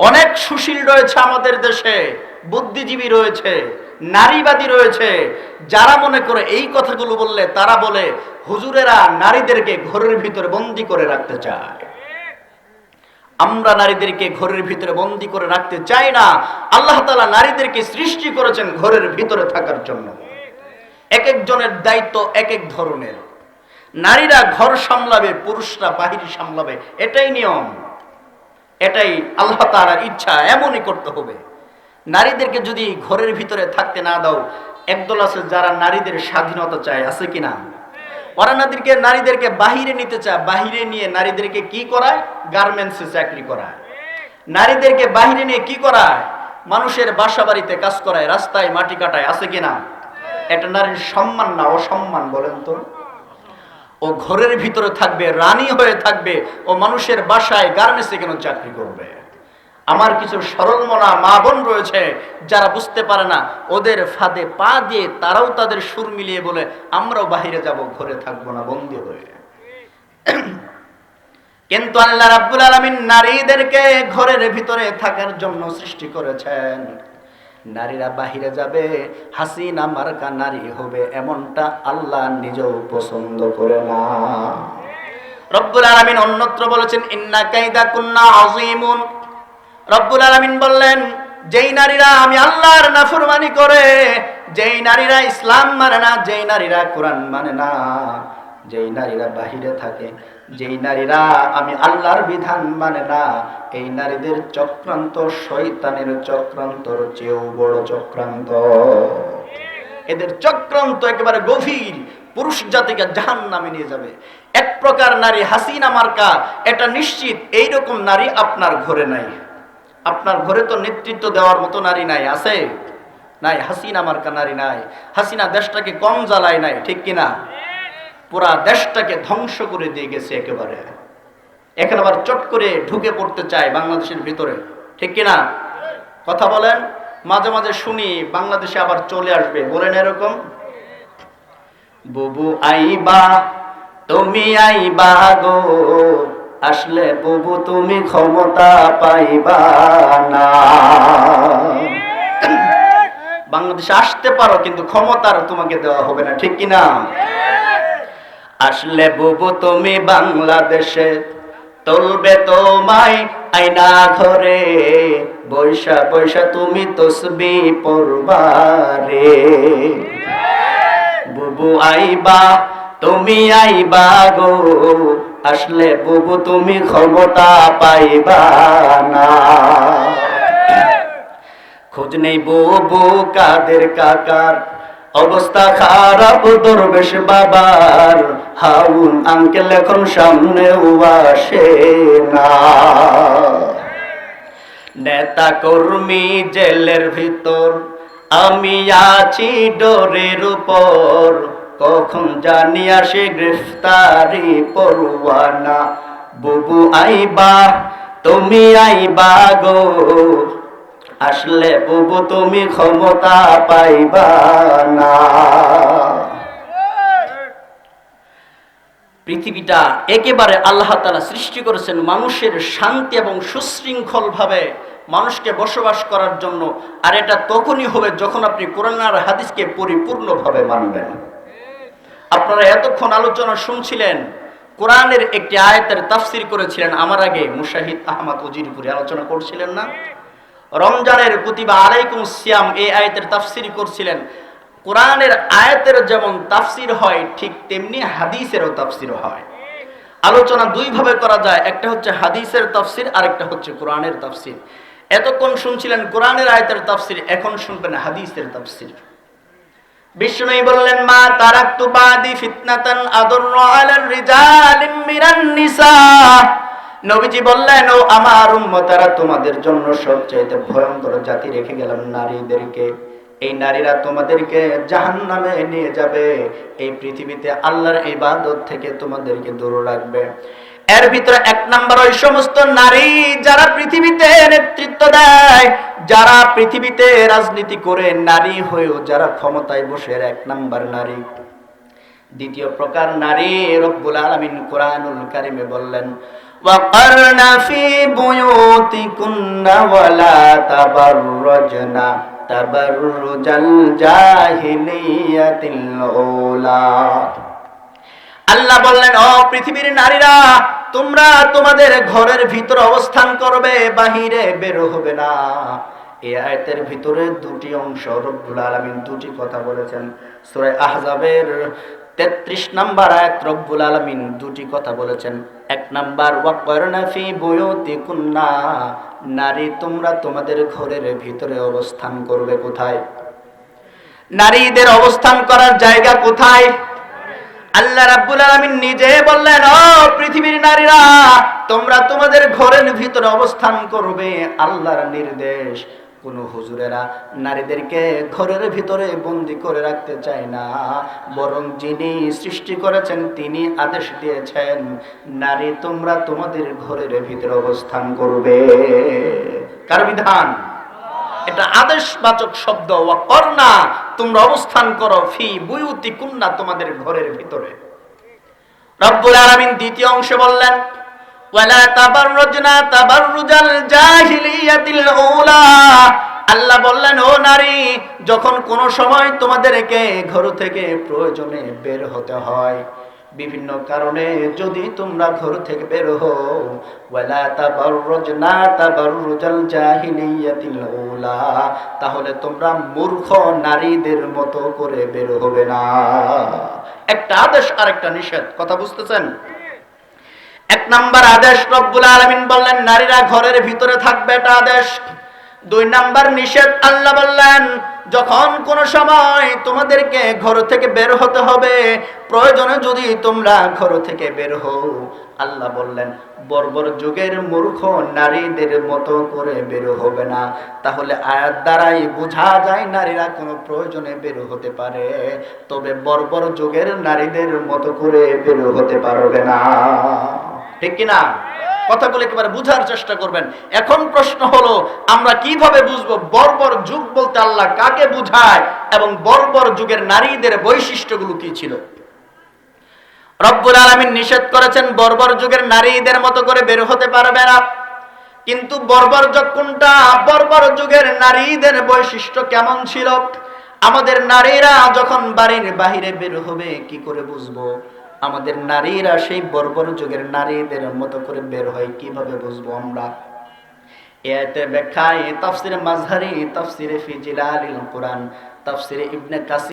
অনেক সুশীল রয়েছে আমাদের দেশে, বুদ্ধিজীবী রয়েছে, নারীবাদী রয়েছে। যারা মনে করে এই কথাগুলো বললে, তারা বলে, হুজুরেরা নারীদেরকে ঘরের ভিতরে বন্দি করে রাখতে চায়। আমরা নারীদেরকে ঘরের ভিতরে বন্দি করে রাখতে চাই না। আল্লাহ তালা নারীদেরকে সৃষ্টি করেছেন ঘরের ভিতরে থাকার জন্য। এক একজনের দায়িত্ব এক এক ধরনের। নারীরা ঘর সামলাবে, পুরুষরা বাহির সামলাবে, এটাই নিয়ম। এটাই আল্লাহ তালার ইচ্ছা, এমনই করতে হবে। নারীদেরকে যদি ঘরের ভিতরে থাকতে না দাও, একদল আছে যারা নারীদের স্বাধীনতা চায়, আছে কিনা ওরা নারীদেরকে নারীদেরকে বাহিরে নিতে চায়, বাহিরে নিয়ে নারীদেরকে কি করায়? গার্মেন্টসে চাকরি করায়। নারীদেরকে বাহিরে নিয়ে কি করায়? মানুষের বাসা বাড়িতে কাজ করায়, রাস্তায় মাটি কাটায়, আছে কিনা এটা নারীর সম্মান না অসম্মান বলেন তো? ও ঘরের ভিতরে থাকবে, রানী হয়ে থাকবে, ও মানুষের বাসায় গার্মেন্টসে কেন চাকরি করবে? আমার কিছু সরল মনা মা বোন রয়েছে, যারা বুঝতে পারে না, ওদের ফাঁদে পা দিয়ে তারাও তাদের সুর মিলিয়ে বলে, আমরাও বাহিরে যাব, ঘরে থাকব না, বন্দি হয়ে। কিন্তু আল্লাহ রাব্বুল আলামিন নারীদেরকে ঘরের ভিতরে থাকার জন্য সৃষ্টি করেছেন। নারীরা বাহিরে যাবে, হাসিনা মার্কা নারী হবে, এমনটা আল্লাহ নিজেও পছন্দ করে না। রব্বুল আলামিন অন্যত্র বলেছেন, ইন্না কাইদা কুন্না আযীমুন। রব্বুল আলামিন বললেন, যেই নারীরা আমি আল্লাহর নাফরমানি করে, যেই নারীরা ইসলাম মানে না, যেই নারীরা কোরআন মানে না, যেই নারীরা বাহিরে থাকে যেই নারীরা আমি আল্লাহর বিধান মানে না, এই নারীদের চক্রান্ত শয়তানের চক্রান্তর চেয়েও বড় চক্রান্ত। এদের চক্রান্ত একেবারে গভীর, পুরুষ জাতিকে জাহান নামে নিয়ে যাবে। এক প্রকার নারী হাসিনা মার্কা, এটা নিশ্চিত এই রকম নারী আপনার ঘরে নাই। আপনার ঘরে তো নেতৃত্ব দেওয়ার মতো নারী নাই, আছে? নাই, হাসিনা মার্কা নারী নাই। হাসিনা দেশটাকে কম জ্বালায় নাই, ঠিক কিনা? পুরা দেশটাকে ধ্বংস করে দিয়ে গেছে একেবারে। এখন আবার চট করে ঢুকে পড়তে চায় বাংলাদেশের ভিতরে। ঠিক কিনা? কথা বলেন? মাঝে মাঝে শুনি বাংলাদেশে আবার চলে আসবে। বলেন এরকম? বুবু আইবা, তুমি আইবা গো। আসলে বুবু, তুমি ক্ষমতা পাইবা না। বাংলাদেশে আসতে পারো, কিন্তু ক্ষমতার তোমাকে দেওয়া হবে না। ঠিক কিনা? আসলে বুবু, তুমি বাংলাদেশে তুলবে তোমায় আইনা ঘরে। বৈশা বৈশা, তুমি তসবি পড়বারে বুবু আইবা, তুমি আইবা গো। আসলে বুবু, তুমি ক্ষমতা পাইবা না। খোঁজ নেই বুবু, কাদের কাকার অবস্থা খারাপ, দরবেশ বাবার। হাউন, আঙ্কেল এখন সামনেও আসে না। নেতা কর্মী জেলের ভিতর, আমি আছি ডোরের উপর। কখন জানি আসে গ্রেফতারি পরোয়ানা। বুবু আইবা, তুমি আইবা গো। আসলে বুবু তুমি ক্ষমতা পাইবা না। পৃথিবীটা একেবারে আল্লাহ তালা সৃষ্টি করেছেন মানুষের শান্তি এবং সুশৃঙ্খল ভাবে মানুষকে বসবাস করার জন্য, আর এটা তখনই হবে যখন আপনি কোরআন আর হাদিসকে পরিপূর্ণভাবে মানবেন। আপনারা এতক্ষণ আলোচনা শুনছিলেন, কোরআনের একটি আয়াতের তাফসির করেছিলেন, আমার আগে মুশাহিদ আহমদ উজিরপুরি আলোচনা করছিলেন না? রমজানের কুতিবা আলাইকুম সিয়াম, এই আয়াতের তাফসির করছিলেন। কোরআনের আয়াতের যেমন তাফসির হয়, ঠিক তেমনি হাদিসেরও তাফসির হয়। আলোচনা দুই ভাবে করা যায়, একটা হচ্ছে হাদিসের তাফসির আর একটা হচ্ছে কোরআনের তাফসির। এতক্ষণ শুনছিলেন কোরআনের আয়াতের তাফসির, এখন শুনবেন হাদিসের তাফসির। বিষ্ণুই বললেন, মা তারাক্তু বাদি ফিতনাতান আদরু আলার রিজালিম মিনান নিসা। নবীজি বললেন, ও আমার উম্মতারা, তোমাদের জন্য সবচাইতে ভয়ঙ্কর জাতি রেখে গেলাম নারীদেরকে। এই নারীরা তোমাদেরকে জাহান্নামে নিয়ে যাবে। এই পৃথিবীতে আল্লাহর ইবাদত থেকে তোমাদেরকে দূর রাখবে। এর ভিতরে এক নাম্বার, ওই সমস্ত নারী যারা পৃথিবীতে নেতৃত্ব দেয়, যারা পৃথিবীতে রাজনীতি করে, নারী হয়েও যারা ক্ষমতায় বসে এক নাম্বার নারী। দ্বিতীয় প্রকার নারী রব্বুল আলামিন কোরআনুল কারিমে বললেন وقرن في بيوتكن ولا تبرجن تبرج الجاهلية الأولى আল্লাহ বললেন ও পৃথিবীর নারীরা তোমরা তোমাদের ঘরের ভিতর অবস্থান করবে বাহিরে বের হবে না এই আয়াতের ভিতরে দুটি অংশ রব্বুল আলামিন দুটি কথা বলেছেন সূরা আহজাবের তেত্রিশ নাম্বার আয়াত রব্বুল আলামিন দুটি কথা বলেছেন। এক নাম্বার ওয়াকরনা ফি বুয়ুতিকুন্না নারী তোমরা তোমাদের ঘরের ভিতরে অবস্থান করবে কোথায়? নারীদের অবস্থান করার জায়গা কোথায়? আল্লাহ রাব্বুল আলামিন নিজে বললেন, ও পৃথিবীর নারীরা, তোমরা তোমাদের ঘরের ভিতরে অবস্থান করবে আল্লাহর নির্দেশ। কোন হুজুরেরা নারীদেরকে ঘরের ভিতরে বন্দি করে রাখতে চায় না। বরং যিনি সৃষ্টি করেছেন, তিনি আদেশ দিয়েছেন, নারী তোমরা তোমাদের ঘরের ভিতরে অবস্থান করবে। কার বিধান? এটা আদেশবাচক শব্দ। ওয়া তোমরা অবস্থান করো ফি বুয়ুতি কুন্না তোমাদের ঘরের ভিতরে। রব্বুল আলামিন দ্বিতীয় অংশে বললেন আল্লাহ বললেন, ও নারী, যখন কোনো সময় তোমাদেরকে ঘর থেকে প্রয়োজনে বের হতে হয়, বিভিন্ন কারণে যদি তোমরা ঘর থেকে বের হও তাহলে তোমরা মূর্খ নারীদের মতো করে বের হবে না। একটা আদেশ আর একটা নিষেধ। কথা বুঝতেছেন? এক নাম্বার আদেশ রব্বুল আলামিন বললেন, নারীরা ঘরের ভিতরে থাকবে এটা আদেশ। দুই নাম্বার নিষেধ, আল্লাহ বললেন, যখন কোন সময় তোমাদেরকে ঘর থেকে বের হতে হবে, প্রয়োজনে যদি তোমরা ঘর থেকে বের হও, আল্লাহ বললেন, বর্বর যুগের মূর্খ নারীদের মতো করে বের হবে না। তাহলে আয়াত দ্বারাই বোঝা যায় নারীরা কোনো প্রয়োজনে বের হতে পারে, তবে বর্বর যুগের নারীদের মতো করে বের হতে পারবে না। ঠিক কিনা? কথাগুলো একেবারে বুঝার চেষ্টা করবেন। এখন প্রশ্ন হলো, আমরা কীভাবে বুঝব বর্বর যুগ বলতে আল্লাহ কাকে বুঝায় এবং বর্বর যুগের নারীদের বৈশিষ্ট্যগুলো কি ছিল? রব্বুল আলামিন নিষেধ করেছেন, বর্বর যুগের নারীদের মতো করে বের হতে পারবে না। কিন্তু বর্বর যুগ কোনটা? বর্বর যুগের নারীদের বৈশিষ্ট্য কেমন ছিল? আমাদের নারীরা যখন বাড়ির বাহিরে বের হবে, কি করে বুঝব? আমাদের নারীরা সেই বর্বর যুগের নারীদের মতো করে বের হয়, কীভাবে বুঝব আমরা? এতে ব্যাখ্যায় তাফসিরে মাঝহারি তাফসিরে ফিজিলাল কোরআন, তাফসিরে ইবনে কাসির